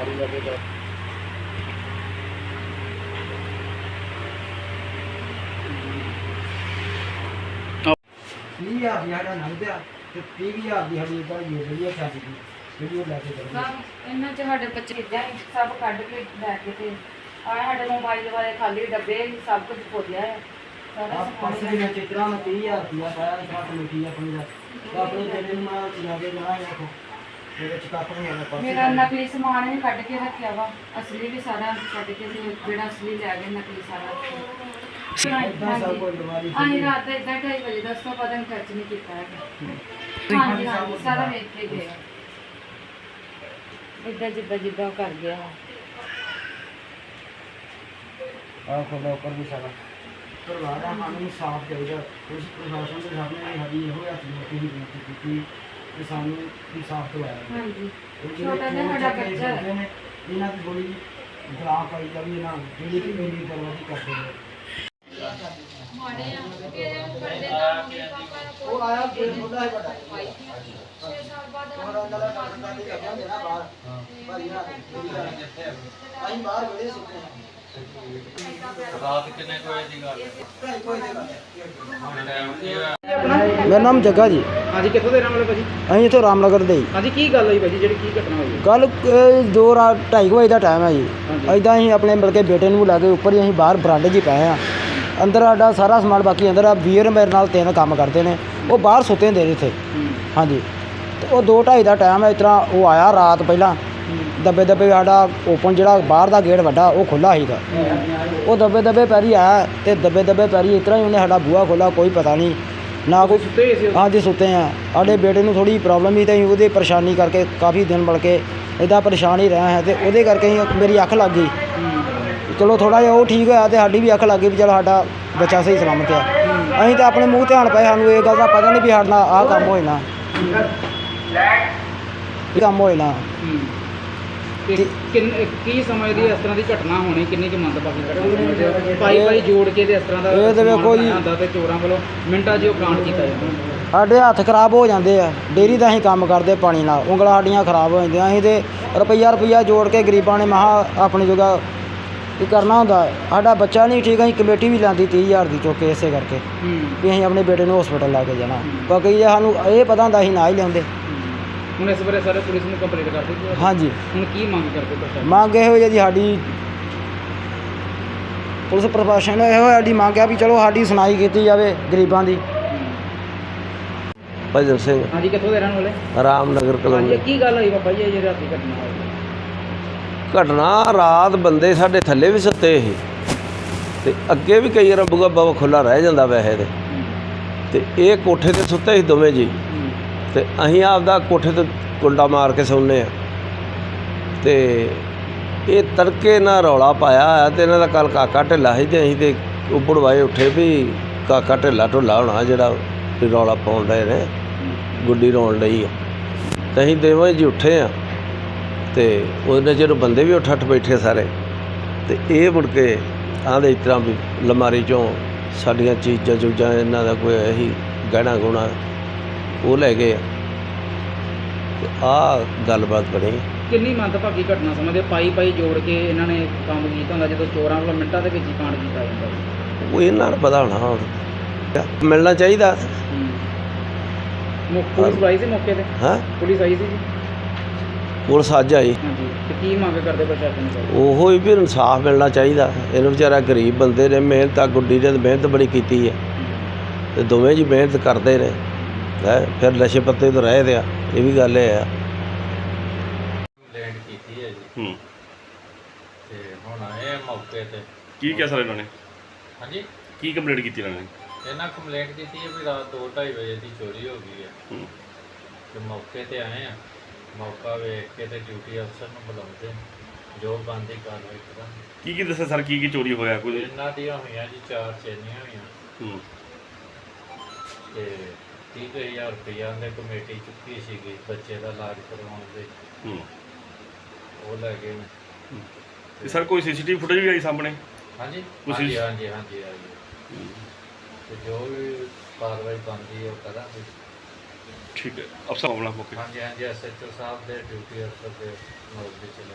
ਲੱਗੇ ਤਾਂ ਵੀਹ ਹਜ਼ਾਰ ਦੀ ਸਾਡਾ ਨੰਗਦਿਆ ਤੇ 30000 ਦੀ ਸਾਡੀ ਇਦਾਂ ਹੀ ਵਧੀਆ ਚੱਲ ਗਈ। ਵੀਡੀਓ ਲੈ ਕੇ ਸਭ ਇਹਨਾਂ ਚ ਸਾਡੇ ਬੱਚੇ ਇਦਾਂ ਹੀ ਸਭ ਕੱਢ ਕੇ ਲੈ ਕੇ ਤੇ ਆ ਸਾਡੇ ਮੋਬਾਈਲ ਵਾਲੇ ਖਾਲੀ ਡੱਬੇ ਸਭ ਕੁਝ ਖੋਲਿਆ ਹੈ। ਸਾਰਾ ਸਮਾਨ ਪਰਸ ਦੇ ਵਿੱਚ ਇਤਨਾ ਮੈਂ 30000 ਰੁਪਇਆ ਪਾਇਆ ਇਤਨਾ ਕਮੇਟੀ ਆਪਣੀ ਦਾ ਤੇ ਆਪਣੇ ਬੇਟੇ ਨੂੰ ਮੈਂ ਚਲਾ ਕੇ ਜਾਣਾ ਹੈ ਆਖੋ ਮੇਰੇ ਚ ਕੱਪ ਨਹੀਂ ਆਣਾ ਪਰਸ ਮੇਰਾ ਨਕਲੀ ਸਮਾਨ ਵੀ ਕੱਢ ਕੇ ਰੱਖਿਆ ਵਾ ਅਸਲੀ ਵੀ ਸਾਰਾ ਕੱਢ ਕੇ ਤੇ ਜਿਹੜਾ ਅਸਲੀ ਲੈ ਗਏ ਨਕਲੀ ਸਾਰਾ। ਏਦਾਂ ਸਭ ਕੁਝ ਅਲਮਾਰੀ ਅਸੀਂ ਰਾਤ ਦੇ ਏਦਾਂ ਢਾਈ ਵਜੇ ਦਾ ਬਾਅਦ ਅਸੀਂ ਖਰਚ ਨਹੀਂ ਕੀਤਾ ਹੈਗਾ। ਹਾਂਜੀ ਹਾਂਜੀ ਸਾਰਾ ਵੇਖ ਕੇ ਗਏ ਏਦਾਂ ਜਿੱਦਾਂ ਜਿੱਦਾਂ ਉਹ ਕਰ ਗਿਆ ਆ ਕੋ ਲੋਕਰ ਵੀ ਸਾਰਾ ਪਰਿਵਾਰ ਦਾ ਸਾਨੂੰ ਸਾਫ਼ ਚਾਹੀਦਾ। ਉਸ ਪ੍ਰਸ਼ਾਸਨ ਦੇ ਸਾਹਮਣੇ ਸਾਡੀ ਇਹੋ ਹੱਥ ਜੋੜ ਕੇ ਹੀ ਬੇਨਤੀ ਕੀਤੀ। ਕਿ ਸਾਨੂੰ ਵੀ ਸਾਫ਼ ਦਵਾਇਆ। ਹਾਂਜੀ। ਛੋਟਾ ਜਿਹਾ ਸਾਡਾ ਬੱਚਾ ਹੈ। ਇਹਨਾਂ ਦੀ ਬੜੀ ਗਲਾ ਪਾਈ ਇਹਨਾਂ ਨੂੰ, ਜਿਹੜੀ ਕਿ ਮੇਰੀ ਬਰਬਾਦੀ ਕਰਦੇ ਨੇ। ਉਹ ਆਇਆ ਫਿਰ ਥੋੜਾ ਜਿਹਾ ਵੱਡਾ। ਉਹਨਾਂ ਦਾ ਕੰਮ ਕਰਦੇ ਕਰਦੇ ਨਾ ਬਾਹਰ। ਭਾਈ ਨਾ ਅਸੀਂ ਬਾਹਰ ਬੜੇ ਸੁੱਤੇ ਹਾਂ ਰਾਤ ਕਿੰਨੇ ਕੋਈ ਦੇ ਗੱਲ ਮੇਰਾ ਨਾਮ ਜੱਗਾ ਜੀ। ਹਾਂਜੀ ਕਿੱਥੋਂ ਦੇ ਰਹਿਣ ਵਾਲੇ ਭਾਜੀ? ਅਸੀਂ ਇੱਥੋਂ ਰਾਮਨਗਰ ਦੇ ਜੀ। ਹਾਂਜੀ ਕੀ ਗੱਲ ਹੋਈ ਭਾਜੀ? ਜਿਹੜੀ ਕੀ ਘਟਨਾ ਹੋਈ? ਹੈ? ਕੱਲ ਦੋ ਰਾਤ ਢਾਈ ਕੁ ਵਜੇ ਦਾ ਟਾਈਮ ਹੈ ਜੀ। ਹਾਂਜੀ। ਐਦਾਂ ਹੀ ਆਪਣੇ ਮਿਲ ਕੇ ਬੇਟੇ ਨੂੰ ਲਾ ਕੇ ਉੱਪਰ ਹੀ ਅਸੀਂ ਬਾਹਰ ਬਰਾਂਡੇ 'ਚ ਹੀ ਪਏ ਆ ਅੰਦਰ ਸਾਡਾ ਸਾਰਾ ਸਮਾਨ ਬਾਕੀ ਅੰਦਰ ਆ ਵੀਰ ਮੇਰੇ ਨਾਲ ਤਿੰਨ ਕੰਮ ਕਰਦੇ ਨੇ। ਉਹ ਬਾਹਰ ਸੁੱਤੇ ਹੁੰਦੇ ਨੇ ਇੱਥੇ। ਹਾਂਜੀ। ਤੇ ਉਹ ਦੋ ਢਾਈ ਦਾ ਟਾਈਮ ਹੈ ਇਸ ਤਰ੍ਹਾਂ ਉਹ ਆਇਆ ਰਾਤ ਪਹਿਲਾਂ। ਦੱਬੇ ਦੱਬੇ ਸਾਡਾ ਓਪਨ ਜਿਹੜਾ ਬਾਹਰ ਦਾ ਗੇਟ ਵੱਡਾ ਉਹ ਖੁੱਲਾ ਸੀਗਾ। ਉਹ ਦੱਬੇ ਦੱਬੇ ਪੈਰੀ ਆਇਆ ਤੇ ਦੱਬੇ ਦੱਬੇ ਪੈਰੀ ਇਸ ਤਰ੍ਹਾਂ ਹੀ ਉਹਨੇ ਸਾਡਾ ਬੂਹਾ ਖੋਲਾ ਕੋਈ ਪਤਾ ਨਹੀਂ। ਨਾ ਕੋਈ ਸੁੱਤੇ ਸੀ ਉਹ? ਹਾਂਜੀ ਸੁੱਤੇ ਆ। ਸਾਡੇ ਬੇਟੇ ਨੂੰ ਥੋੜੀ ਪ੍ਰੋਬਲਮ ਸੀ ਤੇ ਉਹਦੇ ਪਰੇਸ਼ਾਨੀ ਕਰਕੇ ਕਾਫੀ ਦਿਨ ਮਿਲ ਕੇ ਇਦਾਂ ਪਰੇਸ਼ਾਨ ਹੀ ਰਿਹਾ ਹੈ ਤੇ ਉਹਦੇ ਕਰਕੇ ਹੀ ਮੇਰੀ ਅੱਖ ਲੱਗ ਗਈ। ਚਲੋ ਥੋੜਾ ਜਿਹਾ ਉਹ ਠੀਕ ਹੋਇਆ ਤੇ ਸਾਡੀ ਵੀ ਅੱਖ ਲੱਗ ਗਈ ਵੀ ਚਲ ਸਾਡਾ ਬੱਚਾ ਸਹੀ ਸਲਾਮਤ ਆ। ਅਸੀਂ ਤਾਂ ਆਪਣੇ ਮੂੰਹ ਧਿਆਨ ਪਏ ਸਾਨੂੰ ਇਹ ਗੱਲ ਦਾ ਪਤਾ ਨਹੀਂ ਵੀ ਸਾਡੇ ਆਹ ਕੰਮ ਹੋਏ ਨਾ। ਇਹ ਕੰਮ ਹੋਏ ਨਾ। ਹੂੰ। ਤੇ ਕਿੰਨ ਕੀ ਸਮਝਦੀ ਇਸ ਤਰ੍ਹਾਂ ਦੀ ਘਟਨਾ ਹੋਣੀ? ਕਿੰਨੀ ਕੁ ਮੰਦਭਾਗੀ ਘਟਨਾ ਸਮਝਦੇ ਹੋ? ਪਾਈ ਪਾਈ ਜੋੜ ਕੇ ਤੇ ਇਸ ਤਰ੍ਹਾਂ ਦਾ ਇਹ ਤੇ ਸਮਾਨ ਵੇਖੋ ਜੀ। ਬਣਾਇਆ ਹੁੰਦਾ ਤੇ ਚੋਰਾਂ ਵੱਲੋਂ ਮਿੰਟਾਂ 'ਚ ਹੀ ਉਹ ਕਾਂਡ ਕੀਤਾ ਜਾਂਦਾ। ਸਾਡੇ ਹੱਥ ਖਰਾਬ ਹੋ ਜਾਂਦੇ ਆ। ਡੇਰੀ ਦਾ ਅਸੀਂ ਕੰਮ ਕਰਦੇ ਪਾਣੀ ਨਾਲ। ਉਂਗਲਾਂ ਸਾਡੀਆਂ ਖਰਾਬ ਹੋ ਜਾਂਦੀਆਂ। ਅਸੀਂ ਤੇ ਰੁਪਈਆ ਰੁਪਈਆ ਜੋੜ ਕੇ ਗਰੀਬਾਂ ਨੇ ਮਹਾ ਆਪਣੀ ਜਗ੍ਹਾ ਇਹ ਕਰਨਾ ਹੁੰਦਾ। ਸਾਡਾ ਬੱਚਾ ਨਹੀਂ ਠੀਕ ਅਸੀਂ ਕਮੇਟੀ ਵੀ ਲਾਂਦੀ 30000 ਦੀ ਚੁੱਕ ਕੇ ਇਸੇ ਕਰਕੇ ਹੂੰ। ਵੀ ਅਸੀਂ ਆਪਣੇ ਬੇਟੇ ਨੂੰ ਹਸਪੀਟਲ ਲੈ ਕੇ ਜਾਣਾ। ਬਾਕੀ ਜੇ ਸਾਨੂੰ ਇਹ ਪਤਾ ਹੁੰਦਾ ਅਸੀਂ ਨਾ ਹੀ ਲਿਆਉਂਦੇ। ਹੁਣ ਇਸ ਬਾਰੇ ਸਾਰੇ ਪੁਲਿਸ ਨੂੰ ਕੰਪਲੇਂਟ ਕਰ ਦਿੱਤੀ ਹਾਂਜੀ। ਹੁਣ ਕੀ ਮੰਗ ਕਰਦੇ ਪ੍ਰਸ਼ਾਸਨ ਮੰਗ ਇਹੋ ਜਿਹੀ ਸਾਡੀ ਪੁਲਿਸ ਪ੍ਰਸ਼ਾਸਨ ਨੂੰ ਇਹੋ ਸਾਡੀ ਮੰਗ ਆ ਵੀ ਚਲੋ ਸਾਡੀ ਸੁਣਾਈ ਕੀਤੀ ਜਾਵੇ ਗਰੀਬਾਂ ਦੀ। ਭਜਨ ਸਿੰਘ ਹਾਂਜੀ ਕਿੱਥੋਂ ਦੇ ਰਹਿਣ ਵਾਲੇ? ਰਾਮਨਗਰ ਹਾਂਜੀ ਇਹ ਕੀ ਗੱਲ ਹੋਈ ਬਾਬਾ ਜੀ ਇਹ ਜਿਹੜੀ ਰਾਤੀ ਘਟਨਾ ਹੋਈ? ਘਟਨਾ ਰਾਤ ਬੰਦੇ ਸਾਡੇ ਥੱਲੇ ਵੀ ਸੁੱਤੇ ਸੀ। ਤੇ ਅੱਗੇ ਵੀ ਕਈ ਵਾਰ ਬੂਹਾ ਬਾਬਾ ਖੁੱਲਾ ਰਹਿ ਜਾਂਦਾ ਵੈਸੇ ਤੇ। ਤੇ ਇਹ ਕੋਠੇ ਤੇ ਸੁੱਤੇ ਸੀ ਦੋਵੇਂ ਜੀ। ਤੇ ਅਸੀਂ ਆਪਦਾ ਕੋਠੇ ਤੇ ਕੁੰਡਾ ਮਾਰ ਕੇ ਸੌਂਨੇ ਆ ਤੇ ਇਹ ਤੜਕੇ ਨਾਲ ਰੌਲਾ ਪਾਇਆ ਹੋਇਆ ਤੇ ਇਹਨਾਂ ਦਾ ਕੱਲ ਕਾਕਾ ਢਿੱਲਾ ਸੀ ਤੇ ਅਸੀਂ ਤੇ ਉੱਪੜਵਾਏ ਉੱਠੇ ਵੀ ਕਾਕਾ ਢਿੱਲਾ ਢੁੱਲਾ ਹੋਣਾ ਜਿਹੜਾ ਵੀ ਰੌਲਾ ਪਾਉਣ ਡਏ ਨੇ, ਗੁੱਡੀ ਰੋਣ ਲਈ ਆ। ਤੇ ਅਸੀਂ ਦੋਵੇਂ ਜੀ ਉੱਠੇ ਆ ਤੇ ਉਹਨੇ ਜਦੋਂ ਬੰਦੇ ਵੀ ਉੱਠ ਉੱਠ ਬੈਠੇ ਸਾਰੇ, ਤੇ ਇਹ ਮੁੜ ਕੇ ਆਂਦੇ ਇਸ ਤਰ੍ਹਾਂ ਵੀ ਲਮਾਰੀ ਚੋਂ ਸਾਡੀਆਂ ਚੀਜ਼ਾਂ ਚੂਜ਼ਾਂ ਇਹਨਾਂ ਦਾ ਕੋਈ ਇਹੀ ਗਹਿਣਾ ਗੁਣਾ ਉਹ ਲੈ ਗਏ ਆ। ਤੇ ਆਹ ਗੱਲਬਾਤ ਬਣੀ। ਕਿੰਨੀ ਮੰਦਭਾਗੀ ਘਟਨਾ ਸਮਝਦੇ? ਪਾਈ ਪਾਈ ਜੋੜ ਕੇ ਇਹਨਾਂ ਨੇ ਕੰਮ ਕੀਤਾ ਹੁੰਦਾ ਜਦੋਂ ਚੋਰਾਂ ਵੱਲੋਂ ਮਿੰਟਾਂ ਦੇ ਵਿੱਚ ਹੀ ਕਾਂਡ ਕੀਤਾ ਜਾਂਦਾ। ਉਹ ਇਹਨਾਂ ਨੂੰ ਪਤਾ ਹੋਣਾ ਹੁਣ। ਮਿਲਣਾ ਚਾਹੀਦਾ। ਮੁ- ਪੁਲਿਸ ਆਈ ਸੀ ਮੌਕੇ ਤੇ? ਹਾਂ। ਪੁਲਿਸ ਆਈ ਸੀ ਜੀ? ਪੁਲਿਸ ਅੱਜ ਆਈ। ਹਾਂਜੀ। ਤੇ ਕੀ ਮੰਗ ਕਰਦੇ ਪ੍ਰਸ਼ਾਸਨ ਕੋਲ ਉਹੋ ਹੀ ਵੀ ਇਨਸਾਫ ਮਿਲਣਾ ਚਾਹੀਦਾ। ਇਹਨੂੰ ਵਿਚਾਰਾ ਗਰੀਬ ਬੰਦੇ ਨੇ ਮਿਹਨਤ ਆ ਗੁੱਡੀ ਨੇ ਤਾਂ ਮਿਹਨਤ ਬੜੀ ਕੀਤੀ ਹੈ। ਤੇ ਦੋਵੇਂ ਜੀ ਮਿਹਨਤ ਕਰਦੇ ਨੇ। ਹੈ ਫਿਰ ਨਸ਼ੇ ਪੱਤੇ ਤੋਂ ਰਹੇ ਤੇ ਆ ਇਹ ਵੀ ਗੱਲ ਆ। ਕੀਤੀ ਹੈ ਜੀ। ਹੂੰ। ਤੇ ਹੁਣ ਆਏ ਆ ਮੌਕੇ ਤੇ। ਕੀ ਕਿਹਾ ਸਰ ਇਹਨਾਂ ਨੇ? ਹਾਂਜੀ। ਕੀ ਕੰਪਲੇਂਟ ਕੀਤੀ ਇਹਨਾਂ ਨੇ? ਇਹਨਾਂ ਕੰਪਲੇਂਟ ਕੀਤੀ ਹੈ ਵੀ ਰਾਤ 2:30 ਵਜੇ ਦੀ ਚੋਰੀ ਹੋ ਗਈ ਹੈ। ਹੂੰ। ਤੇ ਮੌਕੇ ਤੇ ਆਏ ਆ। ਮੌਕਾ ਵੇਖ ਕੇ ਤੇ ਡਿਊਟੀ ਅਫਸਰ ਨੂੰ ਬੁਲਾਉਂਦੇ ਜੋ ਬੰਦੀ ਕਾਰਵਾਈ ਕਰਾਂਗੇ। ਕੀ ਕੀ ਦੱਸਿਆ ਸਰ? ਕੀ ਕੀ ਚੋਰੀ ਹੋਇਆ ਕੋਈ? ਇਹਨਾਂ ਦੀਆਂ ਹੋਈਆਂ ਜੀ ਚਾਰ ਚੈਨੀਆਂ ਹੋਈਆਂ। ਹੂੰ। ਤੇ 30000 ਰੁਪਈਆ ਦੇ ਕਮੇਟੀ ਚੁੱਕੀ ਸੀਗੀ ਬੱਚੇ ਦਾ ਇਲਾਜ ਕਰਵਾਉਣ ਦੇ ਹੂੰ। ਉਹ ਲੈ ਗਏ ਨੇ। ਤੇ ਸਰ ਕੋਈ ਸੀਸੀਟੀਵੀ ਫੁਟੇਜ ਵੀ ਆਈ ਸਾਹਮਣੇ? ਹਾਂਜੀ ਹਾਂਜੀ ਹਾਂਜੀ ਹਾਂਜੀ ਹਾਂਜੀ ਤੇ ਜੋ ਵੀ ਕਾਰਵਾਈ ਬਣਦੀ ਹੈ ਉਹ ਕਰਾਂਗੇ। ਠੀਕ ਹੈ ਅਫਸਰ ਆਉਣਾ ਮੌਕੇ ਹਾਂਜੀ ਹਾਂਜੀ ਐਸਐਚਓ ਸਾਹਿਬ ਦੇ ਡਿਊਟੀ ਅਫਸਰ ਦੇ ਦੇ ਚਲੇ